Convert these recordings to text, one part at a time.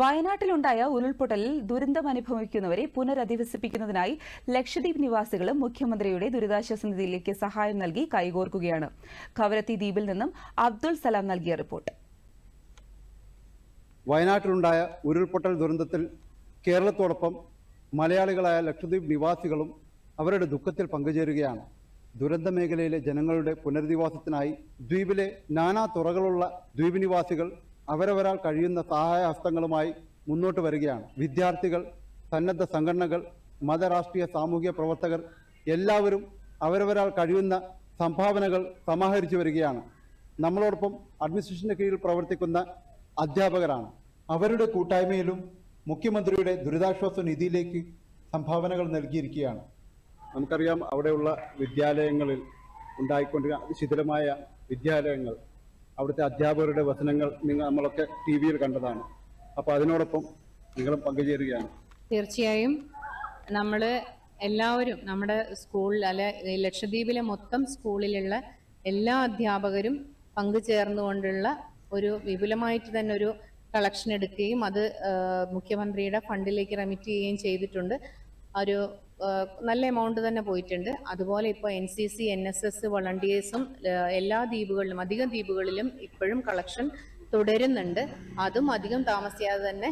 വയനാട്ടിലുണ്ടായ ഉരുൾപൊട്ടലിൽ ദുരന്തം അനുഭവിക്കുന്നവരെ പുനരധിവസിപ്പിക്കുന്നതിനായി ലക്ഷദ്വീപ് നിവാസികളും മുഖ്യമന്ത്രിയുടെ ദുരിതാശ്വാസ നിധിയിലേക്ക് സഹായം നൽകി കൈകോർക്കുകയാണ്. കവരത്തി ദ്വീപിൽ നിന്നും അബ്ദുൾ സലാം നൽകിയ റിപ്പോർട്ട്. വയനാട്ടിലുണ്ടായ ഉരുൾപൊട്ടൽ ദുരന്തത്തിൽ കേരളത്തോടൊപ്പം മലയാളികളായ ലക്ഷദ്വീപ് നിവാസികളും അവരുടെ ദുഃഖത്തിൽ പങ്കുചേരുകയാണ്. ദുരന്ത മേഖലയിലെ ജനങ്ങളുടെ പുനരധിവാസത്തിനായി ദ്വീപിലെ നാനാ തുറകളുള്ള ദ്വീപ് നിവാസികൾ അവരവരാൽ കഴിയുന്ന സഹായ ഹസ്തങ്ങളുമായി മുന്നോട്ട് വരികയാണ്. വിദ്യാർത്ഥികൾ സന്നദ്ധ സംഘടനകൾ മതരാഷ്ട്രീയ സാമൂഹിക പ്രവർത്തകർ എല്ലാവരും അവരവരാൾ കഴിയുന്ന സംഭാവനകൾ സമാഹരിച്ചു വരികയാണ്. നമ്മളോടൊപ്പം അഡ്മിനിസ്ട്രേഷന്റെ കീഴിൽ പ്രവർത്തിക്കുന്ന അധ്യാപകരാണ്. അവരുടെ കൂട്ടായ്മയിലും മുഖ്യമന്ത്രിയുടെ ദുരിതാശ്വാസ നിധിയിലേക്ക് സംഭാവനകൾ നൽകിയിരിക്കുകയാണ്. നമുക്കറിയാം അവിടെയുള്ള വിദ്യാലയങ്ങളിൽ ഉണ്ടായിക്കൊണ്ടിരിക്കുന്ന ശിഥിലമായ വിദ്യാലയങ്ങൾ അവിടുത്തെ അധ്യാപകരുടെ വചനങ്ങൾ നിങ്ങൾ നമ്മളൊക്കെ ടി വിയിൽ കണ്ടതാണ്. അപ്പോൾ അതിനോടൊപ്പം നിങ്ങളും പങ്കുചേരുകയാണ്. തീർച്ചയായും നമ്മൾ എല്ലാവരും നമ്മുടെ സ്കൂളിൽ അല്ലെ ലക്ഷദ്വീപിലെ മൊത്തം സ്കൂളിലുള്ള എല്ലാ അധ്യാപകരും പങ്കുചേർന്നുകൊണ്ടുള്ള ഒരു വിപുലമായിട്ട് തന്നെ ഒരു കളക്ഷൻ എടുക്കുകയും അത് മുഖ്യമന്ത്രിയുടെ ഫണ്ടിലേക്ക് റെമിറ്റ് ചെയ്യുകയും ചെയ്തിട്ടുണ്ട്. ഒരു നല്ല എമൗണ്ട് തന്നെ പോയിട്ടുണ്ട്. അതുപോലെ ഇപ്പോൾ N C C N S S വളണ്ടിയേഴ്സും എല്ലാ ദ്വീപുകളിലും അധികം ദ്വീപുകളിലും ഇപ്പോഴും കളക്ഷൻ തുടരുന്നുണ്ട്. അതും അധികം താമസിയാതെ തന്നെ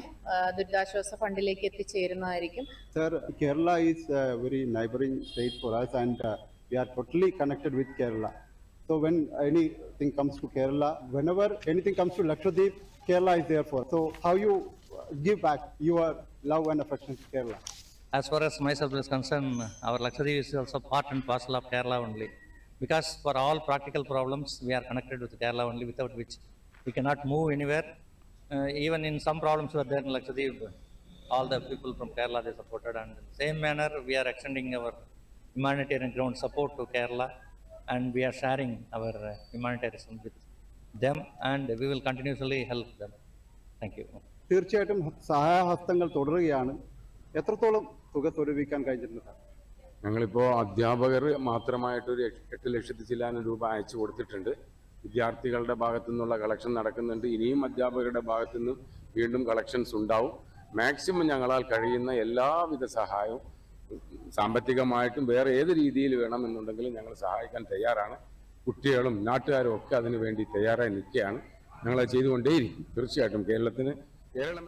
ദുരിതാശ്വാസ ഫണ്ടിലേക്ക് എത്തിച്ചേരുന്നതായിരിക്കും. Sir Kerala is very neighbouring state for and we are totally connected with Kerala so when എനിങ് comes to Kerala whenever anything comes to Lakshadweep Kerala is there for so how you give back your love and affection to Kerala As far as myself is concerned, our Lakshadweep is also part and parcel of Kerala only. Because for all practical problems, we are connected with Kerala only, without which we cannot move anywhere. Uh, even in some problems were there in Lakshadweep, all the people from Kerala they supported. And in the same manner, we are extending our humanitarian ground support to Kerala, and we are sharing our uh, humanitarianism with them, and we will continuously help them. Thank you. തീർച്ചയായിട്ടും സഹായഹസ്തങ്ങൾ തുടരുകയാണ് എത്രത്തോളം തുക സ്വരൂപിക്കാൻ കഴിഞ്ഞിട്ടുണ്ട് sir ഞങ്ങളിപ്പോൾ അധ്യാപകർ മാത്രമായിട്ട് ഒരു എട്ട് ലക്ഷത്തി ചില്ലാനം രൂപ അയച്ചു കൊടുത്തിട്ടുണ്ട്. വിദ്യാർത്ഥികളുടെ ഭാഗത്തു നിന്നുള്ള കളക്ഷൻ നടക്കുന്നുണ്ട്. ഇനിയും അധ്യാപകരുടെ ഭാഗത്തു നിന്നും വീണ്ടും കളക്ഷൻസ് ഉണ്ടാവും. മാക്സിമം ഞങ്ങളാൽ കഴിയുന്ന എല്ലാവിധ സഹായവും സാമ്പത്തികമായിട്ടും വേറെ ഏത് രീതിയിൽ വേണമെന്നുണ്ടെങ്കിലും ഞങ്ങൾ സഹായിക്കാൻ തയ്യാറാണ്. കുട്ടികളും നാട്ടുകാരും ഒക്കെ അതിനു വേണ്ടി തയ്യാറായി നിൽക്കുകയാണ്. ഞങ്ങളത് ചെയ്തുകൊണ്ടേയിരിക്കും. തീർച്ചയായിട്ടും കേരളത്തിന് കേരളം